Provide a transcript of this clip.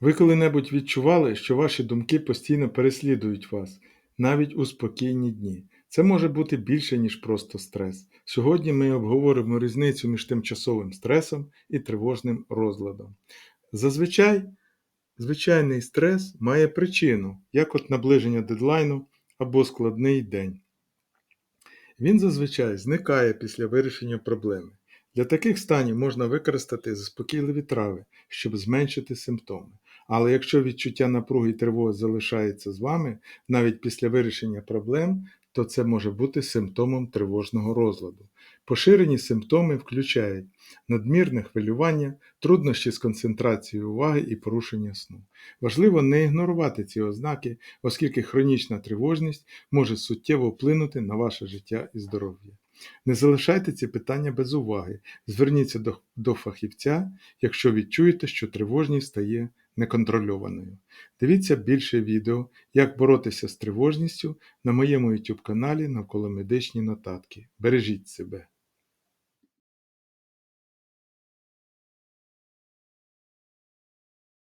Ви коли-небудь відчували, що ваші думки постійно переслідують вас, навіть у спокійні дні. Це може бути більше, ніж просто стрес. Сьогодні ми обговоримо різницю між тимчасовим стресом і тривожним розладом. Зазвичай, звичайний стрес має причину, як от наближення дедлайну або складний день. Він зазвичай зникає після вирішення проблеми. Для таких станів можна використати заспокійливі трави, щоб зменшити симптоми. Але якщо відчуття напруги і тривоги залишається з вами навіть після вирішення проблем, то це може бути симптомом тривожного розладу. Поширені симптоми включають надмірне хвилювання, труднощі з концентрацією уваги і порушення сну. Важливо не ігнорувати ці ознаки, оскільки хронічна тривожність може суттєво вплинути на ваше життя і здоров'я. Не залишайте ці питання без уваги. Зверніться до, до фахівця, якщо відчуєте, що тривожність стає неконтрольованою. Дивіться більше відео, як боротися з тривожністю на моєму YouTube каналі навколо медичні нотатки. Бережіть себе!